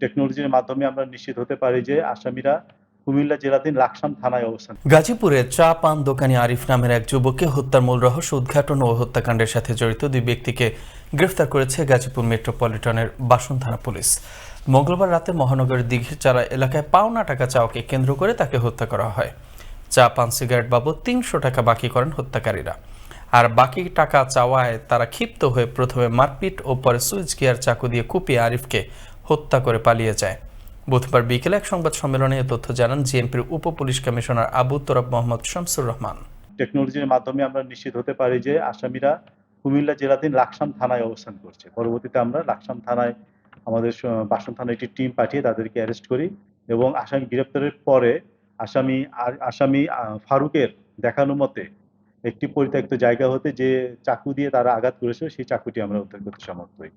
টেকনোলজির মাধ্যমে আমরা নিশ্চিত হতে পারি যে আসামিরা কুমিল্লা জেলাধীন লাকসাম থানায় অবস্থান। গাজীপুরে চা পান দোকানি আরিফ নামের এক যুবককে হত্যার মূল রহস্য উদ্ঘাটন ও হত্যাকাণ্ডের সাথে জড়িত দুই ব্যক্তিকে গ্রেফতার করেছে গাজীপুর মেট্রোপলিটনের বাসন থানা পুলিশ। মঙ্গলবার রাতে মহানগরের দিঘির চারা এলাকায় পাওনা টাকা চাওয়াকে কেন্দ্র করে তাকে হত্যা করা হয়। চা পান সিগারেট বাবদ তিনশো টাকা বাকি করেন হত্যাকারীরা। আর বাকি টাকা চাওয়ায় তারা ক্ষিপ্ত হয়ে প্রথমে মারপিট ও পরে সুইচ গিয়ার চাকু দিয়ে কুপিয়ে আরিফকে হত্যা করে পালিয়ে যায়। বুধবার বিকেলে এক সংবাদ সম্মেলনে এ তথ্য জানান জিএমপির উপ পুলিশ কমিশনার আবু তোরাব মোহাম্মদ শামসুর রহমান। টেকনোলজির মাধ্যমে আমরা নিশ্চিত হতে পারি যে আসামিরা কুমিল্লা জেলাধীন লাকসাম থানায় অবস্থান করছে। পরবর্তীতে আমরা লাকসাম থানায় আমাদের বাসন থানায় একটি টিম পাঠিয়ে তাদেরকে অ্যারেস্ট করি এবং আসামি গ্রেপ্তারের পরে আসামি আসামি ফারুকের দেখানো মতে একটি পরিত্যক্ত জায়গা হতে যে চাকু দিয়ে তারা আঘাত করেছিল, সেই চাকুটি আমরা উদ্ধার করতে সমর্থ হই।